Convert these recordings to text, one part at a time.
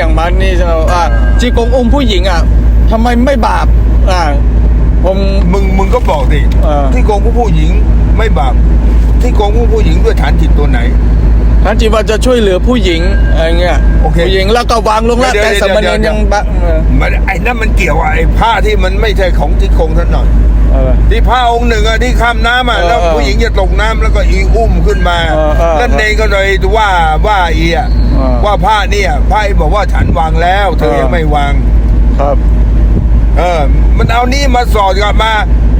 อย่างมันนี่ใช่ไหมว่าจีกงอุ้มผู้หญิงอะทำไมไม่บาปอ่าผมมึงมึงก็บอกดิเออที่โกงผู้หญิงไม่บาปที่โกงผู้หญิงด้วยฐานจิตตัวไหน ท่านจีว่าจะช่วยเหลือผู้หญิงอะไรเงี้ยโอเคผู้หญิงแล้วก็วางลงแล้วเดี๋ยวแต่เดี๋ยวสามเณเดี๋รยวยังบะเออมันไอ้นั่นมันเกี่ยวอะไอ้ผ้าที่มันไม่ใช่ของที่โกงท่านหน่อยอะไรที่ผ้าองค์หนึ่งอะที่ข้ามน้ำอะเออแล้วผู้หญิงจะตกน้ำแล้วก็อีอุ้มขึ้นมาเออเออแล้วเนรก็เลยว่าว่าอีอะเออว่าผ้าเนี่ยผ้าอีบอกว่าฉันวางแล้วเธอเออ ยังไม่วาง ครับ เออ มันเอานี่มาสอดกลับมา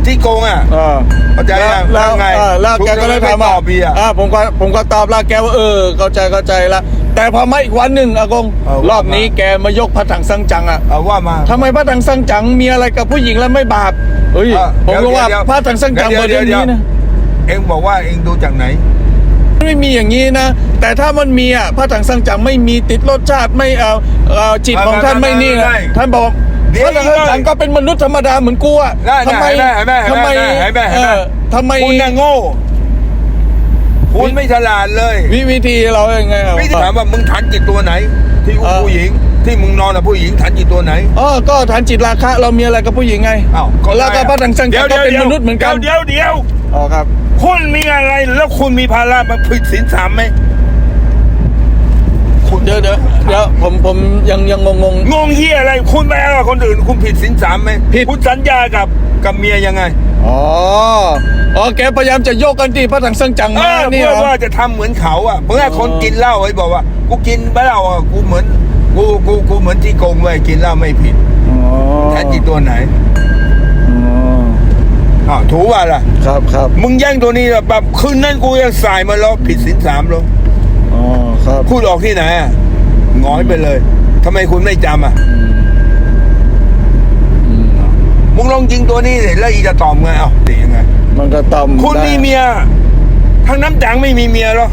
ที่โกงอะเออเข้าใจแล้วยังแล้วว่าไงเออแล้วแกก็เลยคุณจะไม่ถามตว่าอบอีกอะอ่าผมก็ผมก็ตอบแล้วแกว่าเออเข้าใจเข้าใจละแต่พอมาอีกวันหนึ่งอากงเออว่ารอบนี้แกมายกพระถังซังจังอะเอาว่ามาทำไมพระถังซังจังมีอะไรกับผู้หญิงแล้วไม่บาปเฮ้ยเออผมรู้ว่าเดี๋ยวพระถังซังจังเดี๋ยวประเด็นเดี๋ยวนี้นะเองบอกว่าเองดูจากไหนไม่มีอย่างนี้นะ แต่ถ้ามันมีอะพระถังซังจังไม่มีติดรสชาติไม่เอาเอ่อจิตของท่านไม่นี่นะได้ท่านบอก เดี๋ยวพระถังซังจังก็เป็นมนุษย์ธรรมดาเหมือนกูอะได้ทำไมได้ได้ทำไมได้ได้ได้ได้เออทำไมคุณน่ะโง่ คุณไม่ฉลาดเลยวิวิธีเรายังไงอะไม่ได้ถามว่ามึงฐานจิตตัวไหน ที่อุ้มเออ ผู้หญิง ที่มึงนอนกับผู้หญิงฐานจิตตัวไหน อ๋อก็ฐานจิตราคะ เรามีอะไรกับผู้หญิงไงอ้าวก็แล้วก็ได้พระถังซังจังก็เป็นมนุษย์เหมือนกันเดี๋ยวเดี๋ยวอ๋อครับ คุณมีอะไรแล้วคุณมีภาระมาผิดศีลสามไหม คุณเดี๋ยวเดี๋ยวเดี๋ยวผมผมยังยังงงงงงเฮียอะไร คุณไปเอากับคนอื่น คุณผิดศีลสามไหมผิด คุณสัญญากับกับเมียยังไงๆอ๋ออ๋อแกพยายามจะโยกกันที่พระถังซังจังเอมาอนี่เพื่เหอรอ ว่าจะทำเหมือนเขาอะเพื่ออ๋อคนกินเหล้าไอ้บอกว่า กูกินเหล้าอะกูเหมือนกูกูกูเหมือนที่โกงไว้ยกินเหล้าไม่ผิดอ๋อแทนจิตตัวไหนอ๋ออ้าวถูกว่าล่ะ ครับครับมึงแย่งตัวนี้ล่ะแบบคืนนั้นกูยังสายมาแล้วผิดศีลสามแล้วอ๋อ ครับพูดออกที่ไหนอะหงอยไปเลยทำไมคุณไม่จำอะ อืมมึงลองยิงตัวนี้เลยแล้วอีจะตอบไงเอ้าตียังไง มันก็ต่ำคุณได้มีเมียทั้งน้ำจังไม่มีเมียหรอ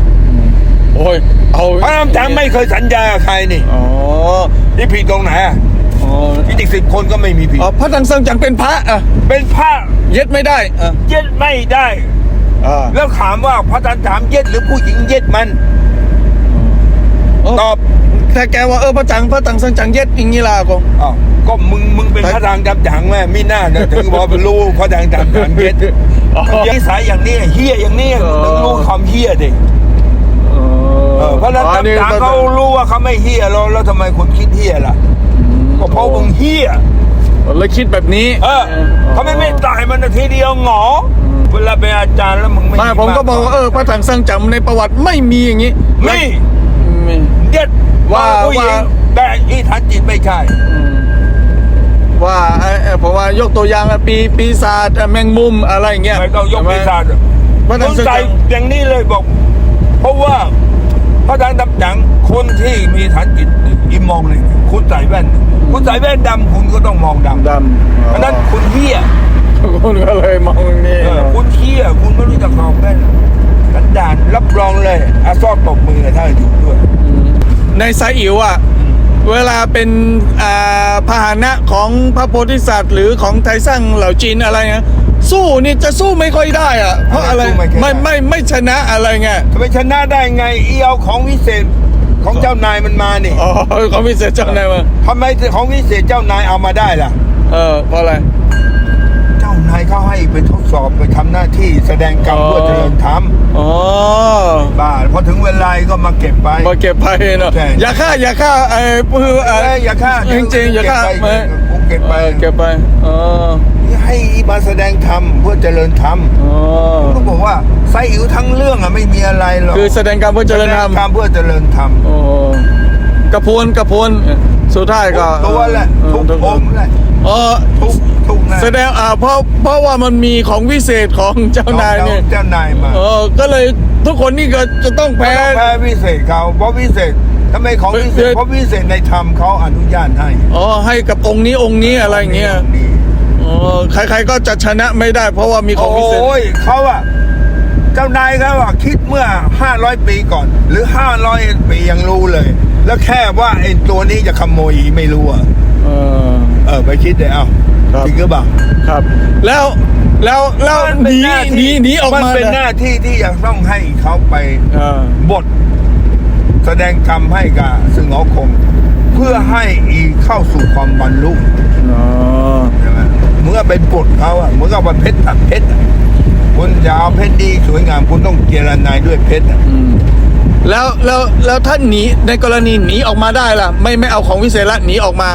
โอ้ยเอาเพราะน้ำจังไม่เคยสัญญากับใครนี่อ๋อนี่ผิดตรงไหนอะอ๋อพี่อีกสิบคนก็ไม่มีผิด อ๋อพระถังซังจังเป็นพระอะเป็นพระเย็ดไม่ได้อะเย็ดไม่ได้ อ่าแล้วถามว่าพระอาจารย์ถามเย็ดหรือผู้หญิงเย็ดมัน ตอบแต่แกว่าเออพระจังพระถังซังจังเย็ดอย่างนี้ล่ะกงอ้าวก็มึงมึงเป็นพระทางจำจังแม่มีหน้าเนี่ยถึงบอกเป็นรู้พระทางจำจังเย็ดอ๋อนิสัยอย่างนี้เฮี้ยอย่างนี้เออถึงรู้ความเฮี้ยดิเออเพราะฉะนั้นอ๋อนี่จำจังก็เขารู้ว่าเขาไม่เฮี้ยแล้วแล้วทำไมคุณคิดเฮี้ยล่ะก็เพราะมึงเฮี้ยเลยคิดแบบนี้ เออทำไมไม่ตายมันนาทีเดียวหงอเวลาเป็นอาจารย์แล้วมึงไม่ไม่ผมก็บอกว่าเออพระถังซังจังในประวัติไม่มีอย่างนี้นี่มี เย็ดว่าผู้หญิงว่าแต่อีฐานจิตไม่ใช่อืมว่าเอ่อเอ่อผมว่ายกตัวอย่างอะปีปีศาจอะแมงมุมอะไรอย่างเงี้ยไม่ต้องยกใช่ไหปีศาจพระถัมึงงซังใส่จังอย่างนี้เลยบอก เพราะว่าพระทางดำจังคนที่มีฐานจิตอิมมองเลยคุณใส่แว่น คุณใส่แว่นดำคุณก็ต้องมองดำดำเพราะฉะนั้นคุณเฮี้ยคุณก็เลยมองอย่างนี้เออคุณเฮี้ยคุณไม่รู้จักมองแว่นกันดานรับรองเลยอาซอกตบมือถ้าอยู่ด้วย ในสายอิ๋วอะเวลาเป็นอ่าพาหนะของพระโพธิสัตว์ หรือของไทยสร้างเหล่าจีนอะไรเงี้ยสู้นี่จะสู้ไม่ค่อยได้อะเพราะอะไรสู้ไม่ค่อยได้ไม่ไม่ไม่ชนะอะไรเงี้ยจะไปชนะได้ไงเอียวของวิเศษของเจ้านายมันมานี่อ๋อเขาพิเศษเจ้านายมาทำไมของวิเศษเจ้านายเอามาได้ล่ะ เออเพราะอะไร เจ้านายเขาให้ไปทดสอบไปทำหน้าที่แสดงกรรมอ๋อเพื่อเจริญธรรมอ๋อบ้าพอถึงเวลาก็มาเก็บไป มาเก็บไปเนาะใช่ อย่าฆ่าอย่าฆ่าไอ้ปื้อเอ้ยอย่าฆ่าจริงจริงๆอย่าฆ่าเก็บไปไม่ผมเก็บไปออเก็บไปอ๋อให้มาแสดงธรรมเพื่อเจริญธรรมอ๋อผมก็บอกว่าไซอิ๋วทั้งเรื่องอะไม่มีอะไรหรอกคือแสดงการเพื่อเจริญธรรมแสดงธรรมเพื่อเจริญธรรม โอ้กระพวนกระพวนสุดท้ายก็ตัวแหละเออทุกทุกองค์แหละอ๋อทุก ทุกนะแสดงอ่าเพราะเพราะว่ามันมีของวิเศษของเจ้านายเนี่ยเจ้านายมาเออก็เลยทุกคนนี่ก็จะต้องแพ้ต้องแพ้วิเศษเขาเพราะวิเศษทำไมของวิเศษเออเพราะวิเศษในธรรมเขาอนุญาตให้อ๋อให้กับองค์นี้องค์นี้อะไรอย่างเงี้ยนี่อ๋อใครๆก็จะชนะไม่ได้ เพราะว่ามีของวิเศษโอ้ยเขาอะเจ้านายเขาอะคิดเมื่อ 500 ปีก่อน หรือ 500 ปียังรู้เลย แล้วแค่ว่าไอ้ตัวนี้จะขโมยไม่รู้อะเออ เออไปคิดเลยเอ้าครับ จริงหรือเปล่าครับ แล้วแล้วแล้วมัหนีเป็าหนีที่หนีออกมันมาเป็นหน้าที่ที่จะต้องให้เขาไปเออบทแสดงกรรมให้กับซึ่งหอคง เพื่อให้อีเข้าสู่ความบรรลุอ๋อใช่ไหมเมื่อไปปลดเขาอะเหมื่อนกับว่าเพชรตัดเพชรอะคุณจะเอาเพชรดีสวยงามคุณต้องเจรนายด้วยเพชรอะอืมแล้วแล้วแล้วถ้าหนีในกรณีหนีออกมาได้ล่ะ ไม่ไม่เอาของวิเศษละหนีออกมา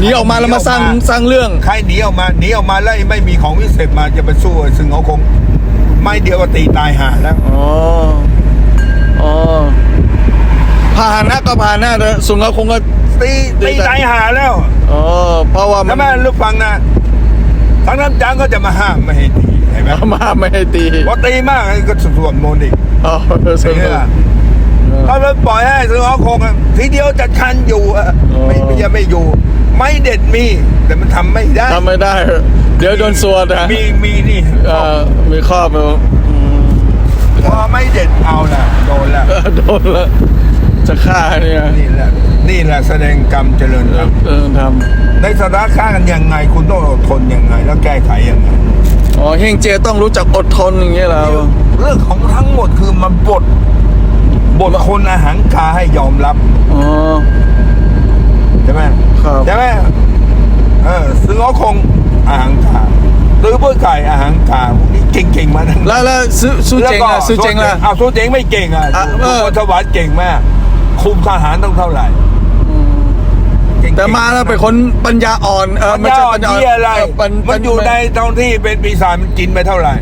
หนีออกมาแล้วมาสร้างสร้างเรื่อง ใครหนีออกมาหนีออกมาแล้วไม่มีของวิเศษมาจะไปสู้กับซึ่งเขาคง ไม่เดียวก็ตีตายหาแล้วอ๋ออ๋อพาหนะก็พาหนะแต่สุนทรคงก็ตีตีตายหาแล้วอ๋อเพราะว่ามัถ้านแม่ลูกฟังนะทั้งน้ำจังก็จะมาห้ามไม่ให้ตีเห็นไหมมาไม่ให้ตีพอตีมากก็สวดมนต์อีกอ๋อสเห็นนุไหมกล่ะถ้าเราปล่อยให้ซึ่งเขาคงอะทีเดียวจะคันอยู่อะอ๋อไม่ไม่จะไม่อยู่ ไม่เด็ดมี แต่มันทำไม่ได้ ทำไม่ได้ เดี๋ยวโดนสวดนะมีมีนี่เอ่อมีครอบอยู่อืมพอไม่เด็ดเอาละโดนละเออโดนแล้วจะฆ่าเนี่ยนี่แหละนี่แหละแสดงกรรมเจริญธรรมเออทในสถานฆ่ากันยังไงคุณต้องอดทนยังไง แล้วแก้ไขยังไงำอ๋อเฮงเจต้องรู้จักอดทนอย่างเงี้ยเหรอเรื่องของทั้งหมดคือมันบทบทคนอาหารกาให้ยอมรับ อ๋อ ใช่ไหมครับใช่ไหมเออซึ่งเขาคงอาหารกาตื้อเพื่อไก่อาหารกาพวกนี้เก่งๆมาทั้งนั้นแล้วแล้วซื้อสู้เจงอะสู้เจงล่ะอ้าวสู้เจงไม่เก่งอะอะดูเออดูสวัสดิ์เก่งมากคุมทหารต้องเท่าไหร่อืมเก่งๆแต่มาแล้วเป็นคนปัญญาอ่อนเออมันไม่จะใช่อ่อปันญญาอ่อนที่อะไรเออปัญมันอยู่ปัญในท้องที่เป็นปีศาจมันกินไปเท่าไหร่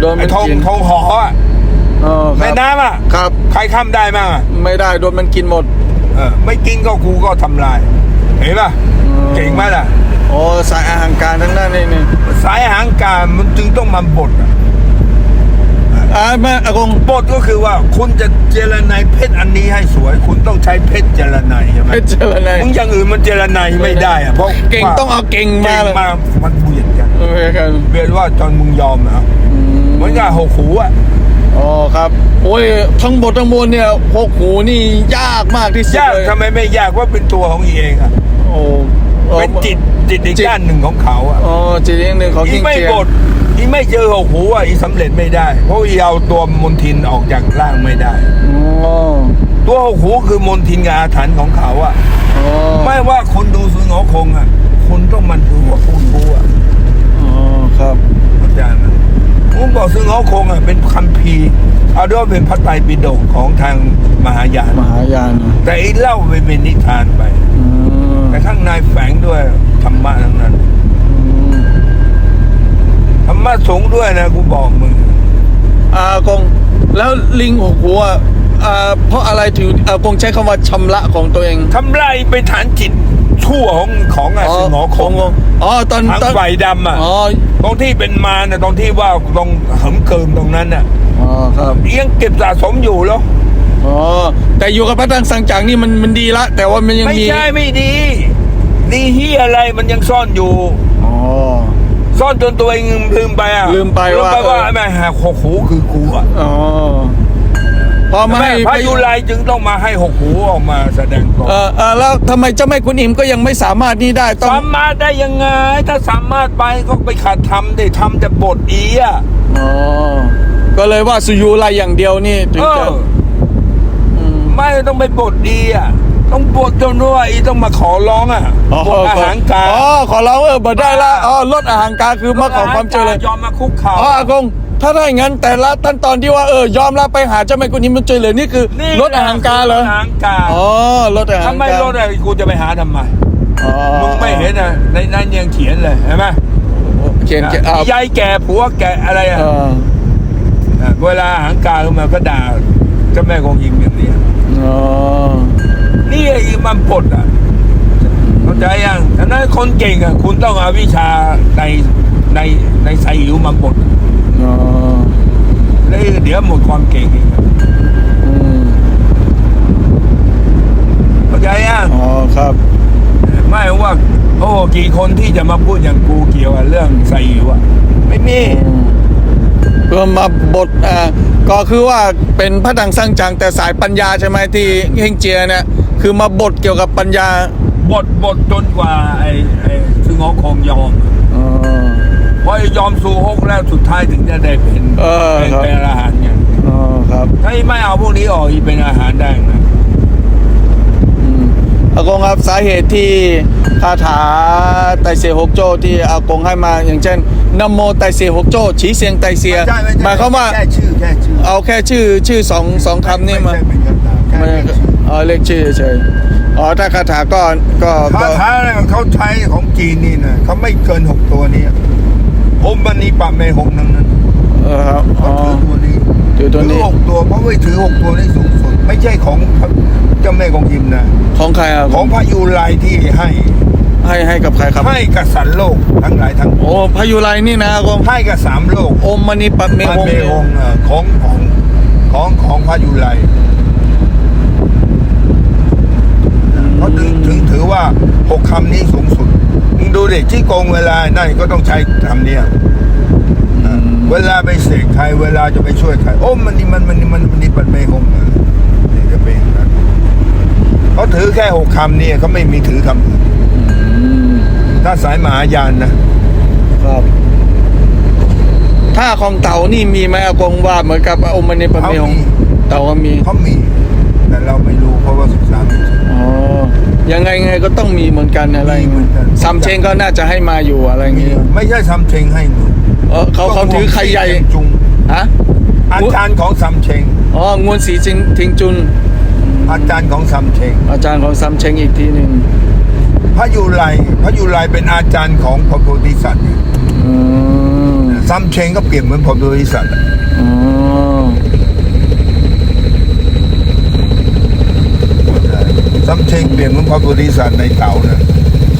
โดนไอ้มันทองกินทองหออะอ๋อคแม่รับน้ำอะครับ ใครข้ามได้มั่งอะไม่ได้โดนมันกินหมด เออไม่กินก็กูก็ทำลาย เห็นป่ะอืมเก่งไหมล่ะ โอ้สายอาหารการทั้งนั้นนี่นี่สายหางการมันจึงต้องมาบดอะอ่าแม่อากงบทก็คือว่าคุณจะเจรไนายเพชรอันนี้ให้สวย คุณต้องใช้เพชรเจรไนายใช่ไหมไม่เจออะไรมึงอย่างอื่นมันเจรไนายไม่ได้อะเพราะเก่งว่าต้องเอาเก่งมาเก่งเลยมามันเบียดกันโอเคครับเบียดว่าจนมึงยอมนะอืมเหมือนกับหกหูอะ อ๋อครับโอ้ยทั้งหมดทั้งมวลเนี่ยพวกหูนี่ยากมากที่สุดยากเลยทำไมไม่ยากว่าเป็นตัวของอีเองอะโอ้อ๋อเป็นจิตจิตอีกจิตด้านหนึ่งของเขาอะอ๋อจิตอีกหนึ่งของอีกิ้งไม่เจียบดอีไม่เจอหกหูอะอีสำเร็จไม่ได้ เพราะอีเอาตัวมนทินออกจากร่างไม่ได้อ๋อตัวหกหูคือมนทินกับอาถรรพ์ของเขาอะอ๋อไม่ว่าคุณดูสุงหอคงอะคุณต้องมันดูว่าคุณรู้อะอ๋อครับอาจารย์ นะผมบอกสุงหอคงอะเป็นคัมภีร์เอาด้วยว่าเป็นพระไตรปิฎกของทางมหายานมหายานนะแต่อีเล่าไปเป็นนิทานไป อืมแต่ข้างในแฝงด้วยธรรมะทั้งนั้นอืมธรรมะสูงด้วยนะกูบอกมึงอากงแล้วลิงหกหัวอ่าเพราะอะไรถึงอากงใช้คำว่าชำระของตัวเอง ทำลายไปฐานจิต ชั่วของของอะสุงหอคงของอ๋อตอนทางตอนไฟดำอะอ๋อตรงที่เป็นมารน่ะตรงที่ว่าตรงเหิมเกิมตรงนั้นน่ะอ๋อครับยังเก็บสะสมอยู่แล้วอ๋อแต่อยู่กับพระตังสังจังนี่มันมันดีละ แต่ว่ามันยังไม่มีใช่ไม่ดีดีที่อะไรมันยังซ่อนอยู่อ๋อซ่อนจนตัวเองลืมไปอะลืมไปว่าลืมไปว่าไอ้แม่หกหกหูคือกูอะอ๋อ พอมาให้พระยุไรจึงต้องมาให้หกหูออกมาแสดงก่อนเออเออแล้วทำไมเจ้าแม่คุณอิมก็ยังไม่สามารถนี่ได้ต้องสามารถได้ยังไง ถ้าสามารถไปก็ไปขัดทำได้ทำแต่บทอีอะอ๋อก็เลยว่าสุยูไรอย่างเดียวนี่ถึงเอจะอมไม่ต้องไปบทดีอะต้องบทจนว่าอีต้องมาขอร้องอะอ๋อบทอาหารกาอ๋อขอร้องเออบ่ได้ละอ๋อลดอาหารการคือมาขอความช่วยเหลยยอมมาคุกเข่าอ๋ออากง ถ้าได้อย่างนั้นแต่ละขั้นตอนที่ว่าเออยอมรับไปหาเจ้าแม่กุนอิมมันช่วยเหลือนี่คือนี่ลดอาหารการเหรอลดอาหารกาอ๋อลดอาหารถ้าไม่การลดอะไรกูจะไปหาทำไมอ๋อมึงไม่เห็นอะในนั้นยังเขียนเลยเห็นไหมเขียนเขียนอ่ายายแก่ผัวแก่อะไรอะเอออะเวลาอาหารกาขึ้นมาก็ด่าเจ้าแม่คงยิมอย่างนี้อ๋อนี่ไอ้มันปลดอะเข้าใจยังฉะนั้นคนเก่งอะ คุณต้องเอาวิชาใน ในในไซอิ๋วมาปลดอ๋อแล้วเดี๋ยวหมดความเก่งอีกอะอืมเข้าใจยังอ๋อครับ ไม่ว่า โอ้กี่คนที่จะมาพูดอย่างกูเกี่ยวกับเรื่องไซอิ๋วอะ ไม่มี เพื่อมาบทอ่าก็คือว่าเป็นพระดังสร้างจังแต่สายปัญญาใช่ไหมที่เฮงเจียเนี่ยคือมาบทเกี่ยวกับปัญญาบทบทจนกว่าไอ้ไอ้ซึ่งงอคงยอม อ๋อเพราะไอ้ยอมสู่ฮกแล้วสุดท้ายถึงจะได้เป็นเออเป็นครับ เป็นอาหารเนี่ยอ๋อครับถ้าไม่เอาพวกนี้ออกอีกเป็นอาหารได้ไงอืมอากงครับสาเหตุที่คาถาไตเสียหกโจ้ที่อากงให้มาอย่างเช่นนโมไตเสียหกโจ้ฉีเสียงไตเสียไม่ใช่ไม่ใช่หมายความว่าแค่ชื่อแค่ชื่อเอาแค่ชื่อชื่อสองสองคำนี่มา ไใช่เป็นคาถาแค่ไม่เรียกชื่ออ๋อเรียกชื่อเฉยอ๋อถ้าคาถาก็ก็คาก็ถาเนี่ยเขาใช้ของจีนนี่นะเขาไม่เกินหกตัวนี้ โอมมันนีปะเมหงทั้งนั้นเออครับอ๋เขาอถือตัวนี้ถือตัวนี้ถืหกตัวเพราะไม่ถือหกตัวนี่สูงสุด ไม่ใช่ของเจ้าแม่กองยิมนะ ของใครอะของพระยูไรที่ให้ให้ให้กับใครครับ ให้กษัตริย์โลกทั้งหลายทั้งปวงโอ้พายุไรนี่นะอากงให้กับสามโลกโอมมณีปัตเมปะหงเมหงเอ่อของของของของพระยูไร เขาถึงถึงถือว่าหกคำนี้สูงสุดมึงดูเด็กที่โกงเวลานั่นก็ต้องใช้คำเนี้ยอืมเวลาไปเสกใครเวลาจะไปช่วยใครโอ้มันนี่มันมันนี่มันมันนี่ปัดไม่หงนะนี่จะเป็นอย่างนั้นเขาถือแค่หกคำเนี่ยเขาไม่มีถือคำอื่นอืมถ้าสายมหายานนะครับถ้าของเต่านี่มีไหมอากงว่าเหมือนกับโอมมณีปัตเมหงเต่าก็มีเขามี แต่เราไม่รู้เพราะว่าศึกษาไม่ถึง อ๋อยังไงไงก็ต้องมีเหมือนกันอะไรมีเหมือนกัน ซัมเชงก็น่าจะให้มาอยู่อะไรอย่างมีเงี้ยไม่ใช่ทำเชงให้หนูเออเขาเขาถือใครใหญ่จุง ฮะอาจารย์ของซัมเชง อ๋องวนสีจิงทิงจุน อาจารย์ของซัมเชง อาจารย์ของซัมเชงอีกทีหนึ่งพระยูไรพระยูไรเป็นอาจารย์ของพระโพธิสัตว์อืมซัมเชงก็เปรียบเหมือนพระโพธิสัตว์อะอ๋อ ซัมเชงเปลี่ยนเหมือนพระโพธิสัตว์ในเต่านะ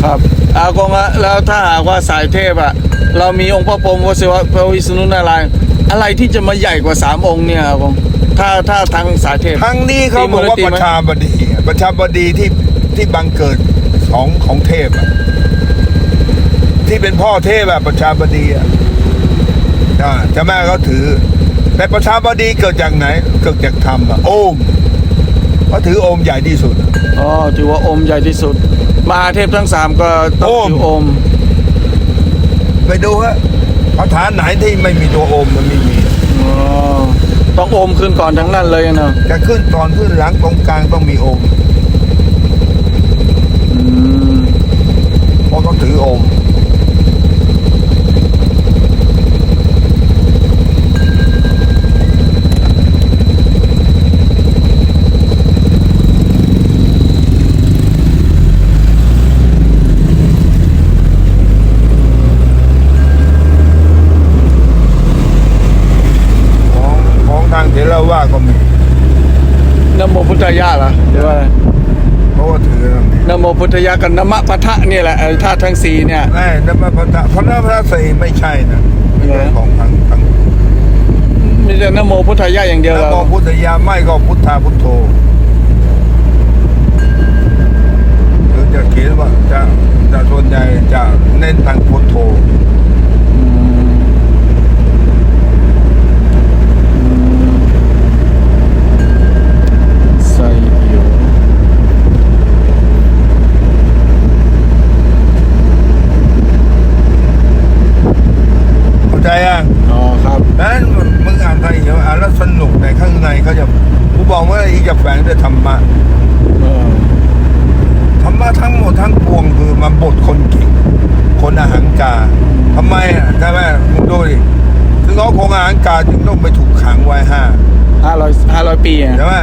ครับอากงอะแล้วถ้าหากว่าสายเทพอะเรามีองค์พระพรหมวสิวะพระวิษณุนารายณ์อะไรที่จะมาใหญ่กว่าสามองค์เนี่ยอากงถ้าถ้าทางสายเทพ ทั้งนี้เขาบอกว่าตีปมูลระนิธิไหมชาบดีอะประชาบดีที่ที่บังเกิดของของเทพอะที่เป็นพ่อเทพอะประชาบดีอะอ่าเจ้าแม่เขาถือ แต่ประชาบดีเกิดจากไหน เกิดจากธรรมอะโอม เขาถือโอมใหญ่ที่สุด อ๋อถือว่าอมใหญ่ที่สุดมหาเทพทั้งสามก็ต้องโอมถืออม ไปดูฮะคาถาไหนที่ไม่มีตัวโอมมันไม่มีอ๋อต้องอมขึ้นก่อนทั้งนั้นเลยนะจะขึ้นตอนขึ้นหลังตรงกลางต้องมีโอมอืมเพราะเขาถือโอม ของของทางเทรวาสก็มี นโมพุทธายะเหรอหรือว่าอะไร เพราะว่าถือตรงนี้ นโมพุ ทธายะกับนมะปะทะเนี่ยแหละไอ้ธาตุทั้งสี่เนี่ยไอ้นมพระพระนพระสีไม่ใช่นะไม่ใช่เหรอของทางทางมีแต่นโมพุทธายะอย่างเดียวแล้วเหรก็อพุทธยาไม่ก็พุทธาพุทโธหรือจะเขียนว่าจะจะส่วนใหญ่จะเน้นทางพุทโธ อืมอืมไซโย เข้า ใจอะอ๋อครับนั้นมึงอ่านไทยเดี๋ยวอ่านแล้วสนุกในข้างในเขาจะกูบอกว่าอีกจะแฝงด้วยธรรมะเออธรรมะทั้งหมดทั้งปวงคือมาบทคนเก่งคนอาหังการทำไมอะใช่ไหมมึงดูดิถึงเขาคงอาหังการจึงต้องไปถูกขังไว้ห้าห้าร้อยห้าร้อยปีอะใช่ไหม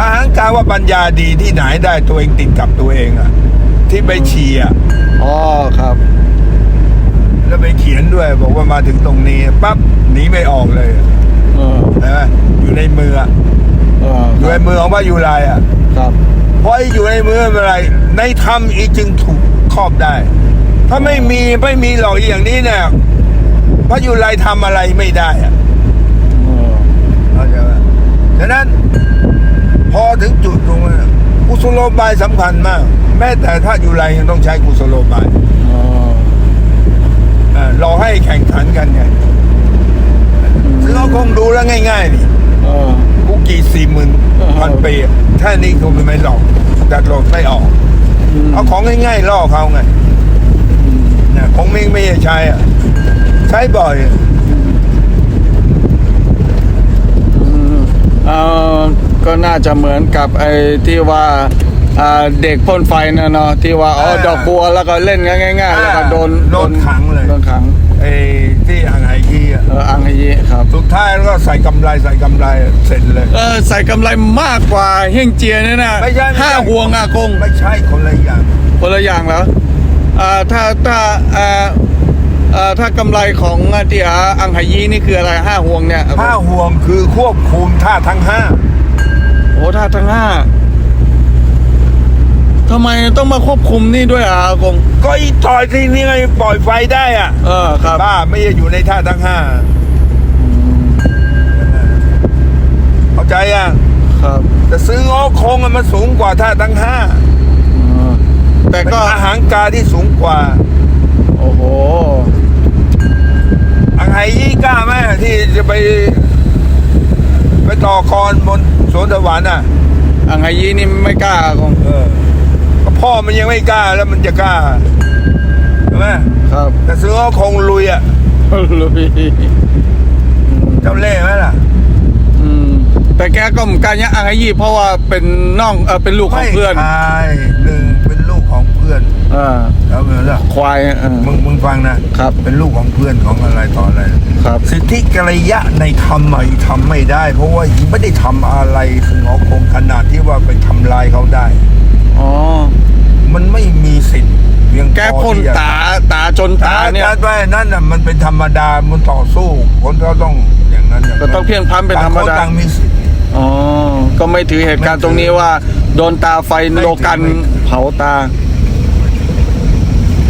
อาหังการว่าปัญญาดีที่ไหนได้ตัวเองติดกับตัวเองอะ ที่ไปเชียร์อ๋อครับ แล้วไปเขียนด้วยบอกว่ามาถึงตรงนี้ปั๊บหนีไม่ออกเลยเออใช่ไหมอยู่ในมืออะเอออคยู่ในรับมือของพระยูไรอะครับเพราะไอ้อยู่ในมือเป็นอะไรในธรรมอีจึงถูกครอบได้ ถ้าไม่มีไม่มีหรอกอย่างนี้เนี่ยพระยูไรทำอะไรไม่ได้อะเออเข้าใจไหมฉะนั้น พอถึงจุดตรงนั้นกุศโลบายสำคัญมาก แม้แต่ถ้ายูไรยังต้องใช้กุศโลบายอ๋ ออ่ารอให้แข่งขันกันไงซึ่งเขาคงดูแล้วง่ายๆนี่เออกูกี่สี่หมื่นพันปีแค่นี้คงไม่หลอกแต่หลอกไม่ออกอืมเอาของง่ายๆล่อเขาไงอืมเนี่ยของมิงไม่ใช่ใช้อะ ใช้บ่อยอืมเออก็น่าจะเหมือนกับไอ้ที่ว่า อ่าเด็กพ่นไฟนะเนาะที่ว่าอ๋อเออดอกบัวแล้วก็เล่นง่ายๆแล้วก็โดนโดนขังเลย โดนขังไอ้ที่อ่างไฮยีอะเอออังฮีครับ สุดท้ายก็ใส่กำไรใส่กำไรเสร็จเลย เออใส่กำไรมากกว่าเฮงเจียเนี่ยนะไม่ใช่ไม่ใช่ ห้าห่วงอากงไม่ใช่คนละอย่างคนละอย่างแล้วอ่าถ้าถ้าอ่าอ่าถ้ากำไรของที่อาอังไหยีนี่คืออะไรห้าห่วงเนี่ยห้าห่วงคือควบคุมท่าทั้งห้าโอ้ถ้าทั้งห้า ทำไมต้องมาควบคุมนี่ด้วยอะอากง ก็อีต่อยที่นี่ไงปล่อยไฟได้อะเออครับ บ้าไม่ได้อยู่ในท่าทั้งห้าเข้าใจอะครับแต่ซื้อง้อคงอะมันสูงกว่าท่าทั้งห้าเออแต่เป็นก็อาหารกาที่สูงกว่า โอ้โหอังไฮยี่กล้าไหมที่จะไป ไปต่อกรบนสวนสวรรค์อะอังไหยีนี่ไม่กล้าอากงเออก็ พ่อมันยังไม่กล้าแล้วมันจะกล้าใช่ไหมครับแต่ซื้อง้อคงลุยอะลุยเจ้าเล่ห์ไหมล่ะอืมแต่แกก็เหมือนกันเนี่ยอังไหยีเพราะว่าเป็นน้องเออเป็นลูกของเพื่อนไม่ใช่หนึ่งเป็นลูกของเพื่อนอ่าแล้วเหมือนล่ะควายเออมึงมึงฟังนะครับ เป็นลูกของเพื่อนของอะไรต่ออะไรครับสิทธิกริยะในธรรมอะทำไม่ได้ เพราะว่าไม่ได้ทำอะไรถึงหอคงขนาดที่ว่าไปทำลายเขาได้ อ๋อมันไม่มีสิทธิ์เพียงแกพอพ่นที่จะตาตาจนตาตาเนี่ยตาไปนั่นน่ะมันเป็นธรรมดามันต่อสู้คนก็ต้องอย่างนั้นย่าก็ต้องเพียงพล้ำเป็นธรรมดาต่งคนต่างมีสิทธิ์ อ๋อก็ไม่ถือเหตุการณ์ตรงนี้ว่า โดนตาไฟไม่ถือโลกันไม่ถือ เผาตา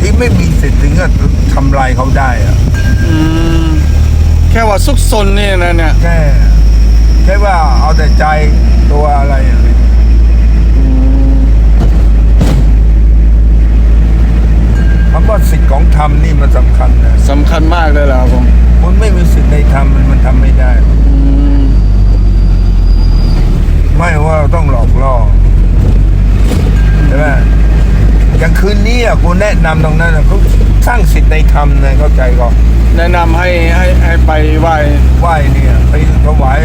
ที่ไม่มีสิทธิ์ถึงจะทำลายเขาได้อะอืมแค่ว่าซุกซนนี่นะเนี่ย แค่แค่ว่าเอาแต่ใจตัวอะไรอะ อืม คำว่าสิทธิ์ของธรรมนี่มันสำคัญนะสำคัญมากเลยล่ะผมคุณไม่มีสิทธิ์ในธรรมมันมันทำไม่ได้ อืมไม่ว่าต้องหลอกล่อใช่ไหมอย่างคืนนี้อะคุณแนะนำตรงนั้นอะเขาสร้างสิทธิ์ในธรรมนะเข้าใจก็แนะนำให้ให้ให้ไปไหว้ ไหว้เนี่ยไปถวาย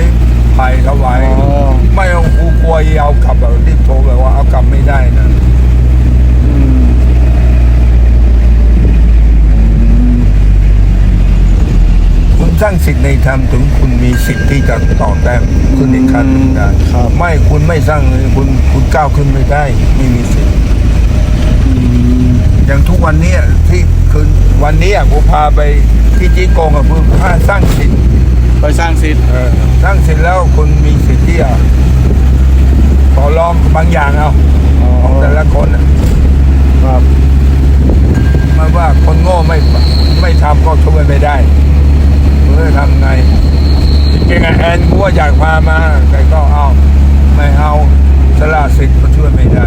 ไผ่ถวายอ๋อ ไม่เอากูกลัวเอากลับแบบที่โทรแบบว่าเอากลับไม่ได้นะ อืม คุณ สร้างสิทธิ์ในธรรมถึงคุณมีสิทธิ์ที่จะต่อแต้มขึ้นอีกขั้นหนึ่งได้ครับ ไม่คุณไม่สร้างเลยคุณคุณก้าวขึ้นไม่ได้ ไม่มีสิทธิ์อย่างทุกวันเนี้ยที่คืนวันนี้อะกูพาไปที่จีโกงกับคุณพาสร้างสิทธิ์ไปสร้างสิทธิ์เออสร้างสิทธิ์แล้วคุณมีสิทธิ์ที่จะต่อรองบางอย่างเอาอ๋อของแต่ละคนอะครับไมาว่าคนโง่ไม่ไม่ทำก็ช่วยไม่ได้ เลยทำไงจริงๆแอนกูวอยากพามา แต่ก็เอาไม่เอาสละสิทธิ์ก็ช่วยไม่ได้